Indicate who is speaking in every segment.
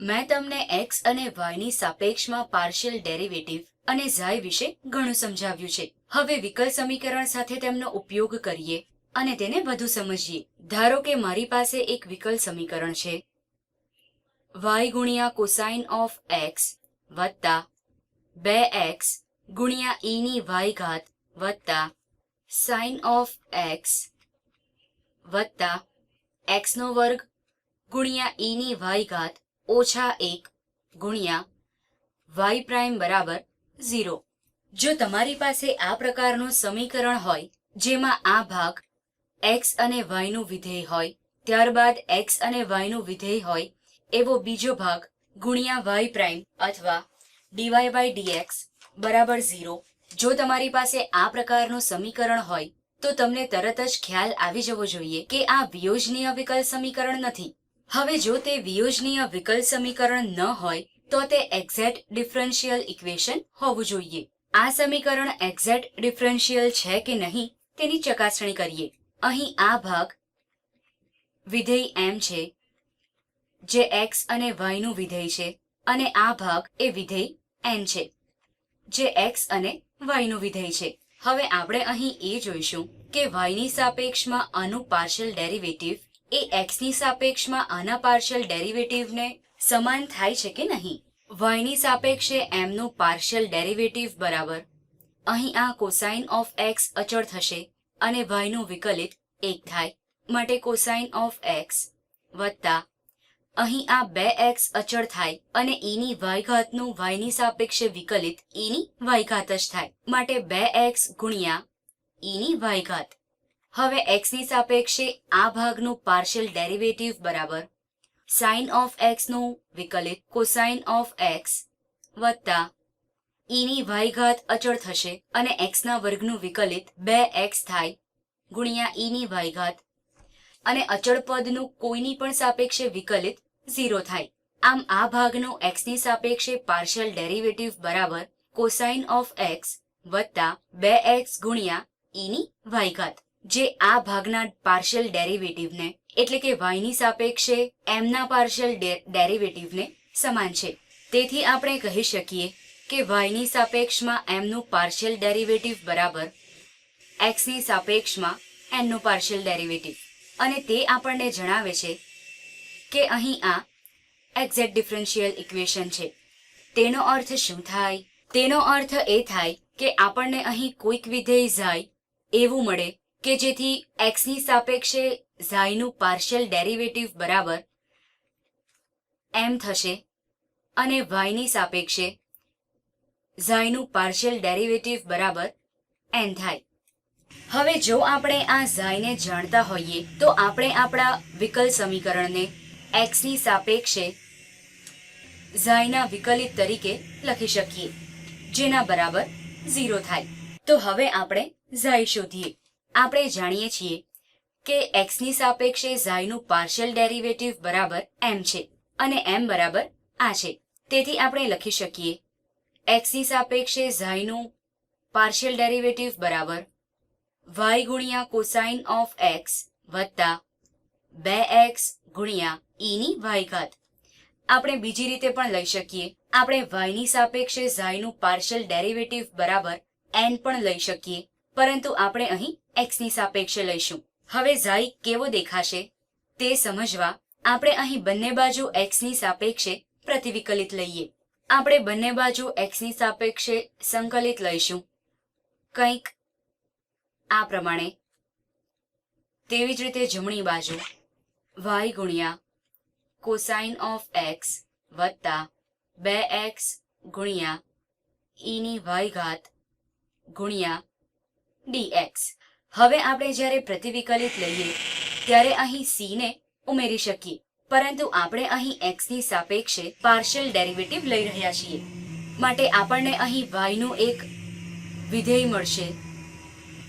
Speaker 1: મેં તમને એક્સ અને વાયની સાપેક્ષમાં પાર્શિયલ ડેરિવેટિવ અને ઝાય વિશે ઘણું સમજાવ્યું છે. હવે વિકલ સમીકરણ સાથે તેમનો ઉપયોગ કરીએ અને તેને વધુ સમજીએ. ધારો કે મારી પાસે એક વિકલ સમીકરણ છે. વાય ગુણ્યા કોસાઇન ઓફ એક્સ વત્તા બે એક્સ ગુણ્યા ઈની ની વાય ઘાત વત્તા સાઇન ઓફ એક્સ વત્તા એક્સનો વર્ગ ગુણ્યા ઈની ની વાય ઘાત ઓછા એક ગુણ્યા વાય પ્રાઇમ બરાબર ઝીરો. જો તમારી પાસે આ પ્રકારનું સમીકરણ હોય, જેમાં આ ભાગ એક્સ અને વાયનું વિધેય હોય, ત્યારબાદ એક્સ અને વાયનું વિધેય હોય, એવો બીજો ભાગ ગુણ્યા વાય પ્રાઇમ અથવા D Y by D X બરાબર ઝીરો. જો તમારી પાસે આ પ્રકારનું સમીકરણ હોય, તો તમને તરત જ ખ્યાલ આવી જવો જોઈએ કે આ વિયોજનીય વિકલ સમીકરણ નથી. હવે જો તે વિયોજનીય વિકલ સમીકરણ ન હોય, તો તે એક્ઝેક્ટ ડિફરન્શિયલ ઇક્વેશન હોવું જોઈએ. આ સમીકરણ એક્ઝેક્ટ ડિફરન્શિયલ છે કે નહીં, તેની ચકાસણી કરીએ. અહીં આ ભાગ વિધેય એમ છે, જે એક્સ અને વાયનું વિધેય છે, અને આ ભાગ એ વિધેય એન છે, જે એક્સ અને વાયનું વિધેય છે. હવે આપણે અહીં એ જોઈશું કે વાયની સાપેક્ષમાં આનું પાર્શિયલ ડેરિવેટિવ એ એક્સની સાપેક્ષમાં આના પાર્શિયલ ડેરિવેટિવને સમાન થાય છે કે નહીં? વાયની સાપેક્ષે એમનું પાર્શિયલ ડેરિવેટિવ બરાબર. અહીં આ કોસાઇન ઓફ એક્સ અચળ થશે અને વાયનું વિકલિત એક થાય. માટે કોસાઇન ઓફ એક્સ વત્તા અહીં આ બે એક્સ અચળ થાય અને ઈની વાયઘાતનું વાયની સાપેક્ષે વિકલિત ઈની વાયઘાત જ થાય. માટે બે એક્સ ગુણ્યા ઈની વાય ઘાત હવે એક્સની સાપેક્ષે આ ભાગનું પાર્શિયલ ડેરિવેટિવ બરાબર. સાઇન ઓફ એક્સનું વિકલિત કોસાઇન ઓફ એક્સ વત્તા ઈની વાય ઘાત અચળ થશે અને એક્સના વર્ગનું વિકલિત બે એક્સ થાય ગુણ્યા ઈની વાય ઘાત અને અચળ પદનું કોઈની પણ સાપેક્ષે વિકલિત ઝીરો થાય. આમ આ ભાગનું એક્સની સાપેક્ષે પાર્શિયલ ડેરિવેટિવ બરાબર કોસાઇન ઓફ એક્સ વત્તા બે એક્સ ગુણ્યા ઈની વાય ઘાત જે આ ભાગના પાર્શિયલ ડેરિવેટિવને એટલે કે વાયની સાપેક્ષે એમના પાર્શિયલ ડેરિવેટિવને સમાન છે. તેથી આપણે કહી શકીએ કે વાયની સાપેક્ષમાં એમનું પાર્શિયલ ડેરિવેટિવ બરાબર એક્સની સાપેક્ષમાં એનનું પાર્શિયલ ડેરિવેટિવ અને તે આપણને જણાવે છે કે અહીં આ એક્ઝેક્ટ ડિફરન્શિયલ ઇક્વેશન છે. તેનો અર્થ શું થાય? તેનો અર્થ એ થાય કે આપણને અહીં કોઈક વિધેય ઝાય એવું મળે કે જેથી એક્સની સાપેક્ષે ઝાયનું પાર્શિયલ ડેરિવેટિવ બરાબર એમ થશે અને વાયની સાપેક્ષે ઝાયનું પાર્શિયલ ડેરિવેટિવ બરાબર એન થાય. હવે જો આપણે આ ઝાયને જાણતા હોઈએ, તો આપણે આપણા વિકલ સમીકરણને એક્સની સાપેક્ષે ઝાયના વિકલિત તરીકે લખી શકીએ, જેના બરાબર ઝીરો થાય. તો હવે આપણે ઝાય શોધીએ. આપણે જાણીએ છીએ કે એક્સની સાપેક્ષે ઝાયનું પાર્શિયલ ડેરિવેટિવ બરાબર એમ છે અને એમ બરાબર આ છે. તેથી આપણે લખી શકીએ એક્સની સાપેક્ષે ઝાયનું પાર્શિયલ ડેરિવેટિવ બરાબર વાય ગુણ્યા કોસાઇન ઓફ એક્સ વત્તા બે એક્સ ગુણ્યા ઈની વાય ઘાત. આપણે બીજી રીતે પણ લઈ શકીએ. આપણે વાયની સાપેક્ષે ઝાયનું પાર્શિયલ ડેરિવેટિવ બરાબર એન પણ લઈ શકીએ. પરંતુ આપણે અહીં એક્સની સાપેક્ષે લઈશું. હવે ઝાય કેવો દેખાશે તે સમજવા આપણે અહીં બંને બાજુ એક્સની સાપેક્ષે પ્રતિવિકલિત લઈએ. આપણે બંને બાજુ એક્સની સાપેક્ષે સંકલિત લઈશું. કંઈક આ પ્રમાણે. તેવી જ રીતે જમણી બાજુ વાય ગુણ્યા કોસાઇન ઓફ એક્સ વત્તા બે એક્સ ગુણ્યા ઈની વાય ઘાત ગુણ્યા ડીએક્સ હવે આપણે જ્યારે પ્રતિવિકલિત લઈએ, ત્યારે અહીં સી ને ઉમેરી શકીએ. પરંતુ આપણે અહીં એક્સની સાપેક્ષે પાર્શિયલ ડેરિવેટિવ લઈ રહ્યા છીએ. માટે આપણને અહીં વાયનું એક વિધેય મળશે.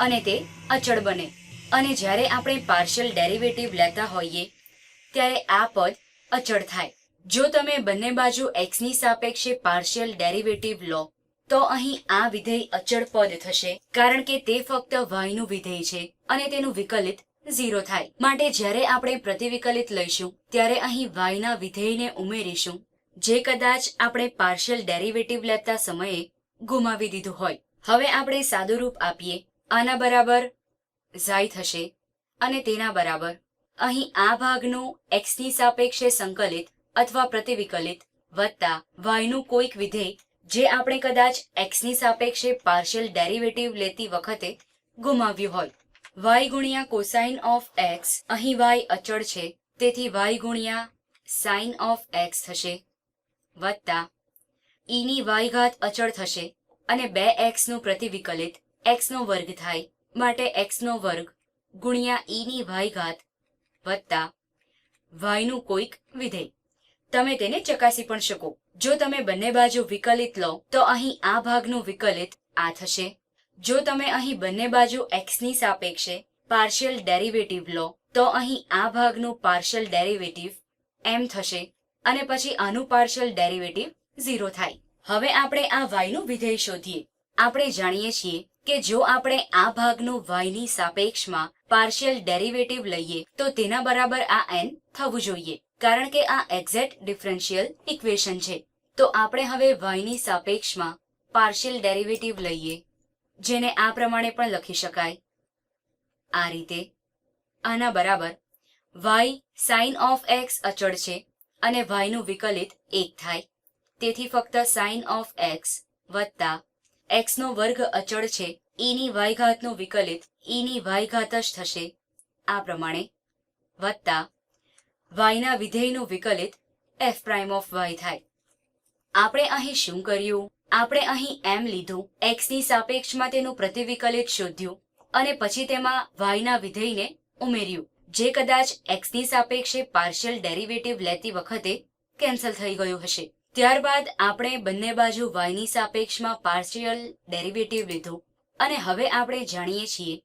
Speaker 1: અને તે અચળ બને. અને જ્યારે આપણે પાર્શિયલ ડેરિવેટિવ લેતા હોઈએ, ત્યારે આ પદ અચળ થાય. જો તમે બંને બાજુ એક્સની સાપેક્ષે પાર્શિયલ ડેરિવેટિવ લો તો અહીં આ વિધેય અચળ પદ થશે, કારણ કે તે ફક્ત વાયનું વિધેય છે અને તેનું વિકલિત ઝીરો થાય. માટે જ્યારે આપણે પ્રતિવિકલિત લઈશું, ત્યારે અહીં વાયના વિધેયને ઉમેરીશું, જે કદાચ આપણે પાર્શિયલ ડેરિવેટિવ લેતા સમયે ગુમાવી દીધું હોય. હવે આપણે સાદું રૂપ આપીએ, આના બરાબર ઝાય થશે અને તેના બરાબર. અહીં આ ભાગનું એક્સની સાપેક્ષે સંકલિત અથવા પ્રતિવિકલિત વત્તા વાયનું કોઈક વિધેય જે આપણે કદાચ એક્સની સાપેક્ષે પાર્શિયલ ડેરિવેટિવ લેતી વખતે ગુમાવ્યું હોય. વાય ગુણ્યા કોસાઇન ઓફ એક્સ અહીં વાય અચળ છે, તેથી વાય ગુણ્યા સાઇન ઓફ એક્સ થશે, વત્તા ઈની વાય ઘાત અચળ થશે અને બે એક્સનું પ્રતિવિકલિત એક્સનો વર્ગ થાય, માટે એક્સનો વર્ગ ગુણ્યા ઈની વાય ઘાત વત્તા વાયનું કોઈક વિધેય. તમે તેને ચકાસી પણ શકો. જો તમે બંને બાજુ વિકલિત લો, તો અહીં આ ભાગનું વિકલિત આ થશે. જો તમે અહીં બંને બાજુ એક્સની સાપેક્ષે પાર્શિયલ ડેરિવેટિવ લો, તો અહીં આ ભાગનું પાર્શિયલ ડેરિવેટિવ એમ થશે અને પછી આનું પાર્શિયલ ડેરિવેટિવ ઝીરો થાય. હવે આપણે આ વાયનું વિધેય શોધીએ. આપણે જાણીએ છીએ કે જો આપણે આ ભાગનું વાયની સાપેક્ષમાં પાર્શિયલ ડેરિવેટિવ લઈએ, તો તેના બરાબર આ એન થવું જોઈએ. કારણ કે આ એક્ઝેક્ટ ડિફરન્શિયલ ઇક્વેશન છે. તો આપણે હવે વાયની સાપેક્ષમાં પાર્શિયલ ડેરિવેટિવ લઈએ, જેને આ પ્રમાણે પણ લખી શકાય. આ રીતે આના બરાબર વાય સાઇન ઓફ એક્સ અચળ છે અને વાયનું વિકલિત એક થાય. તેથી ફક્ત સાઇન ઓફ એક્સ વત્તા એક્સનો વર્ગ અચળ છે ઈની વાય ઘાતનું વિકલિત ઈની વાય ઘાત જ થશે. આ પ્રમાણે વત્તા y ના વિધેયનું વિકલિત એફ પ્રાઇમ ઓફ વાય થાય. આપણે અહીં શું કર્યું? આપણે અહીં એમ લીધું એક્સની સાપેક્ષમાં તેનું પ્રતિવિકલિત શોધ્યું અને પછી તેમાં વાયના વિધેયને ઉમેર્યું, જે કદાચ એક્સની સાપેક્ષે પાર્શિયલ ડેરિવેટિવ લેતી વખતે કેન્સલ થઈ ગયું હશે. ત્યારબાદ આપણે બંને બાજુ વાયની સાપેક્ષમાં પાર્શિયલ ડેરિવેટિવ લીધું અને હવે આપણે જાણીએ છીએ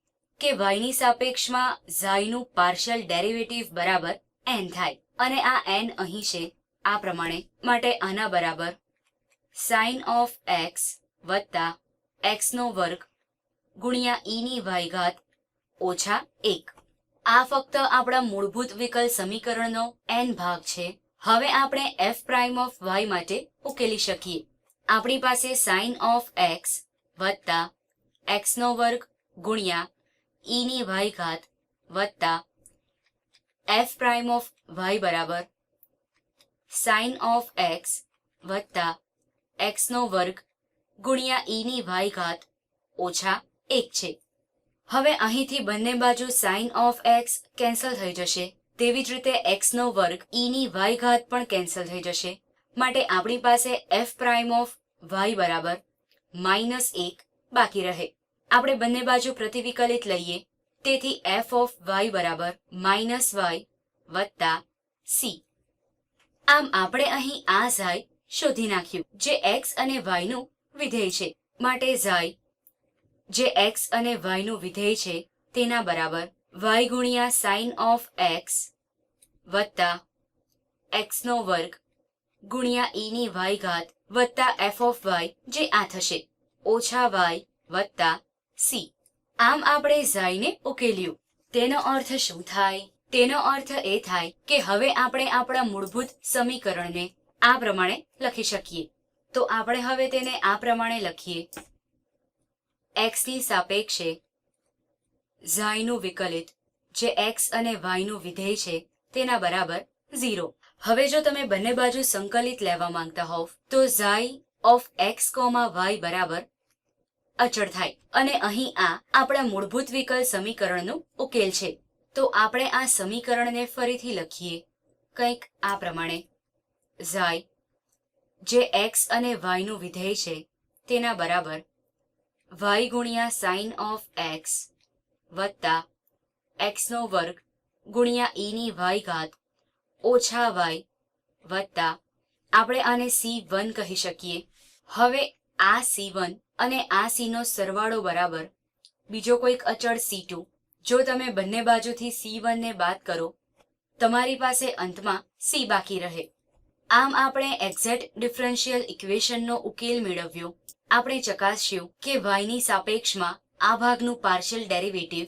Speaker 1: કે વાયની સાપેક્ષમાં ઝાયનું પાર્શિયલ ડેરિવેટિવ બરાબર n થાય. અને આ એન અહીં છે. આ પ્રમાણે માટે આના બરાબર સાઇન ઓફ એક્સ વત્તા એક્સનો વર્ગ ગુણ્યા ઈની વાય ઘાત ઓછા એક. આ ફક્ત આપણા મૂળભૂત વિકલ સમીકરણનો એન ભાગ છે. હવે આપણે એફ પ્રાઇમ ઓફ વાય માટે ઉકેલી શકીએ. આપણી પાસે સાઇન ઓફ એક્સ વત્તા એક્સનો વર્ગ ગુણ્યા ઈની વાય ઘાત વત્તા f પ્રાઇમ ઓફ વાય બરાબર. સાઇન ઓફ એક્સ વત્તા એક્સનો વર્ગ ગુણ્યા ઈની વાય ઘાત ઓછા એક છે. હવે અહીંથી બંને બાજુ સાઇન ઓફ એક્સ કેન્સલ થઈ જશે. તેવી જ રીતે એક્સનો વર્ગ ઈની વાય ઘાત પણ કેન્સલ થઈ જશે. માટે આપણી પાસે એફ પ્રાઇમ ઓફ વાય બરાબર. માઇનસ એક બાકી રહે. આપણે બંને બાજુ પ્રતિવિકલિત લઈએ. તેથી એફ ઓફ વાય બરાબર માઇનસ વાય વત્તા સી આમ આપણે અહીં આ ઝાય શોધી નાખ્યું, જે એક્સ અને વાયનું વિધેય છે. માટે ઝાય જે એક્સ અને વાયનું વિધેય છે, તેના બરાબર વાય ગુણ્યા સાઇન ઓફ એક્સ વત્તા એક્સનો વર્ગ ગુણ્યા ઈની વાય ઘાત વત્તા એફ ઓફ વાય જે આ થશે. ઓછા વાય વત્તા c. આમ આપણે ઝાઈને ઉકેલ્યું. તેનો અર્થ શું થાય? તેનો અર્થ એ થાય કે હવે આપણે આપણા મૂળભૂત સમીકરણને આ પ્રમાણે લખી શકીએ. તો આપણે હવે તેને આ પ્રમાણે લખીએ. એક્સની સાપેક્ષે ઝાયનું વિકલિત, જે એક્સ અને વાયનું વિધેય છે, તેના બરાબર ઝીરો. હવે જો તમે બંને બાજુ સંકલિત લેવા માંગતા હોવ, તો Z of X comma Y બરાબર અચળ થાય. અને અહીં આ આપણા મૂળભૂત વિકલ સમીકરણનો ઉકેલ છે. તો આપણે આ સમીકરણને ફરીથી લખીએ. કંઈક આ પ્રમાણે. ઝાય જે એક્સ અને વાયનું વિધેય છે, તેના બરાબર વાય ગુણ્યા સાઇન ઓફ એક્સ વત્તા એક્સનો વર્ગ ગુણ્યા ઈની વાય y ઘાત ઓછા વાય વત્તા આપણે આને સી વન કહી શકીએ. હવે આ c1 અને આ સીનો સરવાળો બરાબર બીજો કોઈક અચળ c2 જો તમે બંને બાજુથી c1 ને બાદ કરો, તમારી પાસે અંતમાં સી બાકી રહે. આમ આપણે એક્ઝેક્ટ ડિફરન્શિયલ ઇક્વેશનનો ઉકેલ મેળવ્યો. આપણે ચકાસ્યું કે વાયની સાપેક્ષમાં આ ભાગનું પાર્શિયલ ડેરિવેટિવ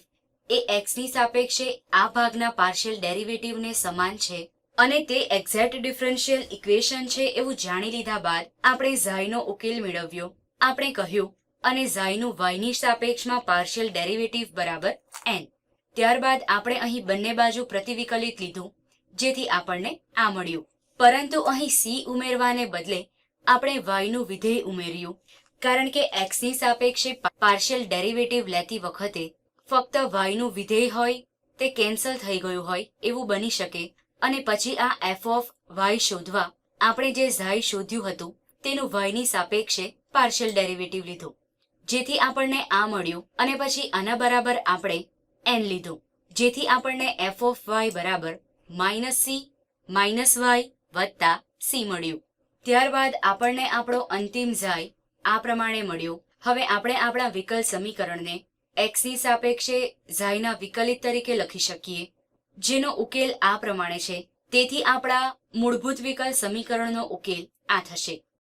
Speaker 1: એ એક્સની સાપેક્ષે આ ભાગના પાર્શિયલ ડેરિવેટિવને સમાન છે અને તે એક્ઝેક્ટ ડિફરન્શિયલ ઇક્વેશન છે એવું જાણી લીધા બાદ આપણે ઝાયનો ઉકેલ મેળવ્યો. આપણે કહ્યું, અને ઝાયનું વાયની સાપેક્ષમાં પાર્શિયલ ડેરિવેટિવ બરાબર એન ત્યારબાદ આપણે અહીં બંને બાજુ પ્રતિવિકલિત લીધું, જેથી આપણને આ મળ્યું. પરંતુ અહીં સી ઉમેરવાને બદલે આપણે વાયનું વિધેય ઉમેર્યું, કારણ કે એક્સની સાપેક્ષે પાર્શિયલ ડેરિવેટિવ લેતી વખતે ફક્ત વાયનું વિધેય હોય, તે કેન્સલ થઈ ગયું હોય, એવું બની શકે. અને પછી આ એફ ઓફ વાય શોધવા, આપણે જે ઝાય શોધ્યું હતું, તેનું વાયની સાપેક્ષે પાર્શિયલ ડેરિવેટિવ લીધું, જેથી આપણને આ મળ્યું અને પછી આના બરાબર આપણે એન લીધું, જેથી આપણને એફ ઓફ વાય બરાબર માઇનસ સી માઇનસ વાય વત્તા સી મળ્યું. ત્યારબાદ આપણને આપણો અંતિમ ઝાય આ પ્રમાણે મળ્યો. હવે આપણે આપણા વિકલ સમીકરણને એક્સની સાપેક્ષે ઝાયના વિકલિત તરીકે લખી શકીએ, જેનો ઉકેલ આ પ્રમાણે છે. તેથી આપણા મૂળભૂત વિકલ સમીકરણનો ઉકેલ આ થશે.